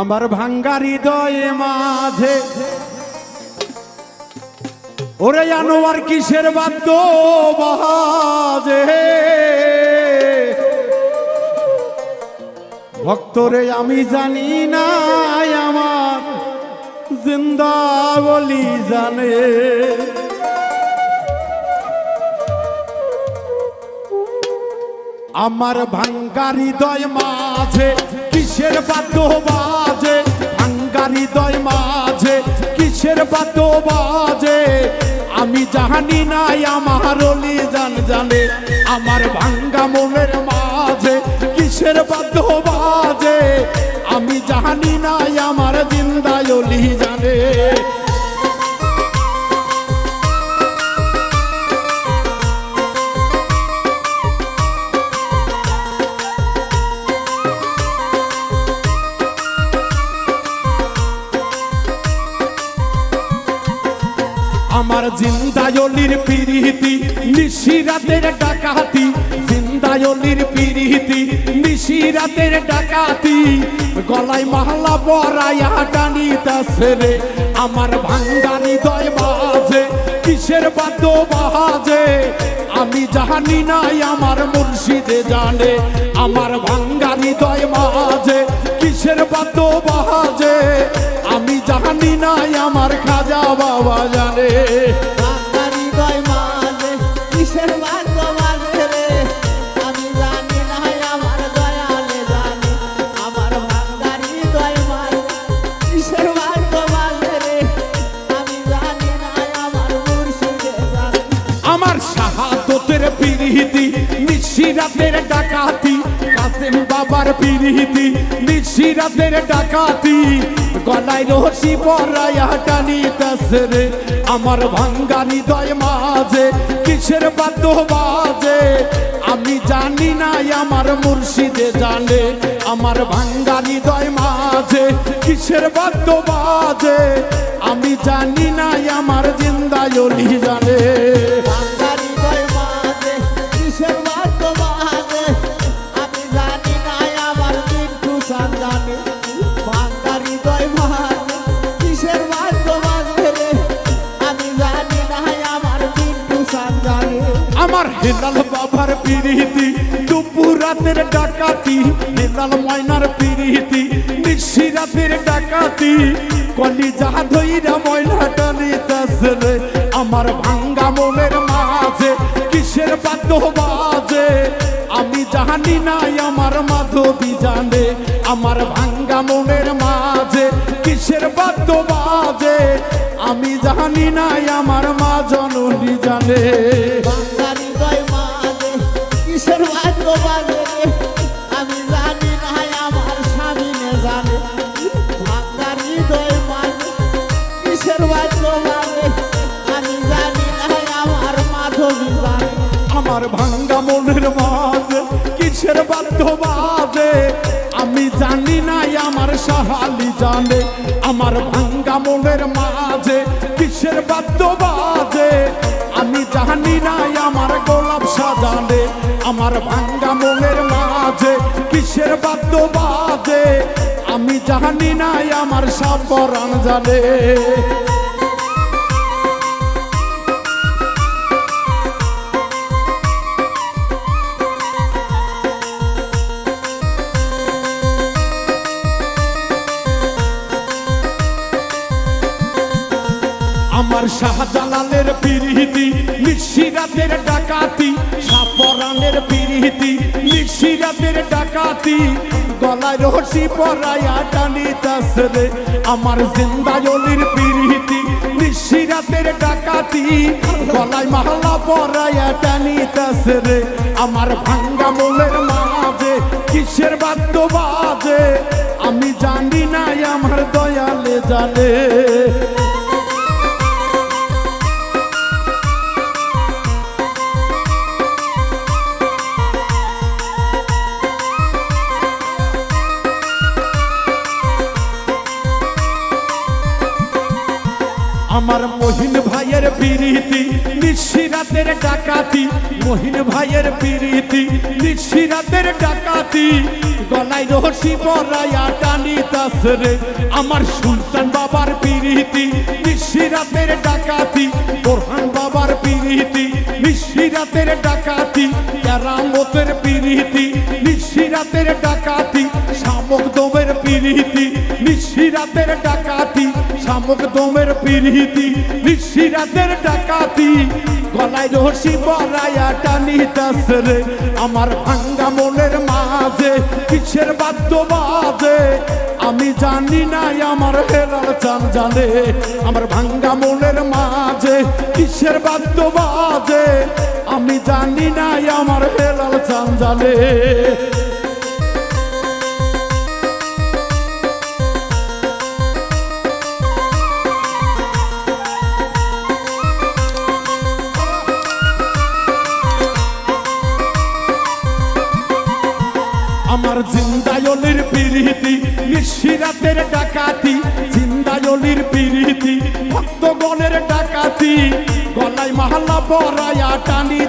আমার ভাঙ্গা হৃদয়ে মাঝে। ওরে আনোয়ার কিসের বাদ্য বাজে? ভক্তরে, আমি জানি না আমার জিন্দা বলি জানে। আমার ভাঙ্গা হৃদয় মাঝে কিসের বাদ্য বাজে? ভাঙ্গা হৃদয় মাঝে কিসের বাদ্য বাজে? আমি জানি নাই, আমার জান জানে আমার ভাঙ্গা মনের মাঝে কিসের বাদ্য বাজে? আমি জানি নাই, আমার জিন্দায় আমার জিন্দায়লির পিরিতি নিশিরাতের ডাকাতি। জিন্দায়লির পিরিতি নিশিরাতের ডাকাতি। গলায় মাহলা বড়াইয়া টানিতাছে রে, আমার ভাঙ্গানি দয় বাজে, কিসের বাদ্য বাজে? আমি জানি নাই, আমার মুর্শিদে জানে, আমার ভাঙ্গানি দয় মাঝে কিসের বাদ্য বাজে? আমি জানি নাই, আমার খাজা বাবা জানে। শাহাদতের পিরিহিতি নিশিরাতের ডাকাতি কাসেম বাবার পিরিহিতি নিশিরাতের ডাকাতি। গলায় রহসি পরায়া টানি রে আমার ভাঙ্গা হৃদয় মাঝে, কিসের বাদ্য বাজে? আমি জানি না আমার মুর্শিদে জানে, আমার ভাঙ্গা হৃদয় মাঝে, কিসের বাদ্য বাজে? আমি জানি না আমার জিন্দায় অলি জানে। আমার হেলাল বাবার পিরিতি, দুপুর ডাকাতি, হেলাল ময়নার পিরিতি, নিশি ডাকাতি কলি যাহা ধইরা ময়না টানিতাছে আমার ভাঙ্গা মনের মাঝে, কিসের বাদ্য বাজে? আমি জানি নাই আমার মাধবী জানে, আমার ভাঙ্গা মনের মাঝে, কিসের বাদ্য বাজে? আমি জানি নাই আমার মা জননী জানে। মনের মাঝে, কিসের বাদ্য বাজে আমি জানি নাই আমার সাহালি জানে, আমার ভাঙ্গা মনের মাঝে, কিসের বাদ্য বাজে আমি জানি নাই আমার গোলাপ সাজানে আমার ভাঙ্গা মনের মাঝে, কিসের বাদ্য বাজে আমি জানি নাই আমার সাপরান জানে আমার শাহজালালের পিরিহিতি নিশিরাতের ডাকাতি, সাপরানের পিরিহিতি নিশিরাতের ডাকাতি। গলায় রহসি পরায়া টানিতাছে রে আমার জিন্দায়লির পিরিহিতি নিশিরাতের ডাকাতি। গলায় মাহলা পরায়া টানিতাছে রে আমার ভাঙ্গা মনের মাঝে, কিসের বাদ্য বাজে? আমি জানি নাই আমার দয়ালে জানে আমার মহিন ভাইয়ের পিরিতি, নিশিরাতের ডাকাতি। মহিন ভাইয়ের পিরিতি, নিশিরাতের ডাকাতি। গলায় রহসি বরায়া টানি রে আমার সুলতান বাবার পিরিতি, নিশিরাতের ডাকাতি। বোরহান বাবার পিরিতি, নিশিরাতের ডাকাতি। কেরামতের পিরিতি, নিশিরাতের ডাকাতি। শামক দমের পিরিতি নিশিরাতের ডাকাতি, শামক দমের পিরিতি নিশিরাতের ডাকাতি, গলায় রহসি বরায়া টানি রে। আমার ভাঙ্গা মনের মাঝে কিসের বাদ্য বাজে আমি জানি না আমার হেরার চান জানে আমার ভাঙ্গা মনের মাঝে কিসের বাদ্য বাজে আমি জানি না আমার হেরার চান জানে পিরিতি নিশিরাতের ডাকাতি জিন্দায়লির পিরিতি, ভক্তগণের ডাকাতি। গলায় মাহাল্লা বড়ায়া টানি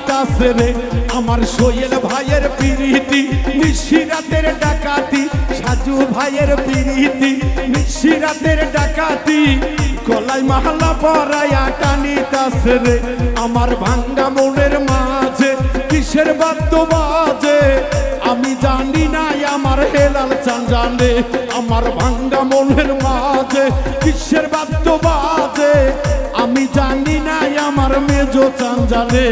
রে আমার সোয়েল ভাইয়ের পিরিতি নিশিরাতের ডাকাতি, সাজু ভাইয়ের পিরিতি নিশিরাতের ডাকাতি। গলায় মাহাল্লা বড়ায়া টানি রে আমার ভাঙ্গা মনের মাঝে, কিসের বাদ্য বাজে? আমি জানি না আমার হেলাল চান জানে আমার ভাঙ্গা মনের মাঝে কিসের বাদ্য বাজে? আমি জানি না আমার মেজো চান জানে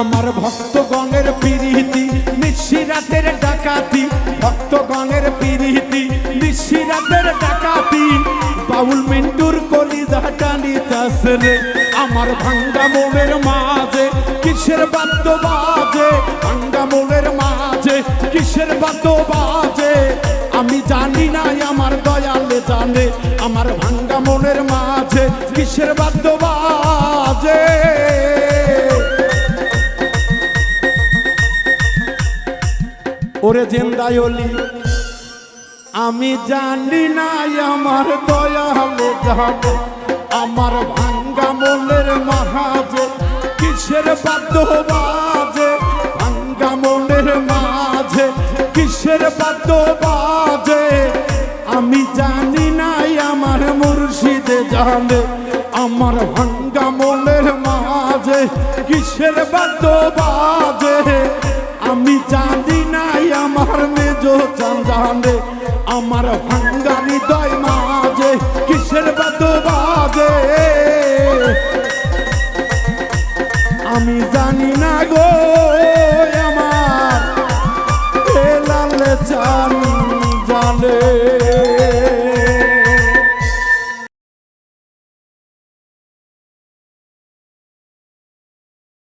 আমার ভক্তগণের নিশিরাতের ডাকাতি, ভক্তগণের পিরিতি, নিশিরাতের ডাকাতি। বাউল মিন্টুর কলি জাটানি রে আমার ভাঙ্গা মনের মাঝে, কিসের বাদ্য বাজে? ভাঙ্গা মনের মাঝে, কিসের বাদ্য বাজে? আমি জানি না, আমার দয়ালে জানে, আমার ভাঙ্গা মনের মাঝে কিসের বাদ্য বাজে? ওরে জেন্দায়লি আমি জানি না আমার দয়ালে যাবে। আমার ভাঙ্গা মনের মাঝে কিসের বাদ্য বাজে? ভাঙ্গা মনের মাঝে কিসের বাদ্য বাজে? আমি জানি না আমার মুর্শিদে জানে আমার ভাঙ্গা মনের মাঝে কিসের বাদ্য বাজে? আমি জানি নাই আমার মেজো জানে আমার ভাঙ্গানি দয় মাঝে, কিসের বাদ বাজে আমি জানি না গো।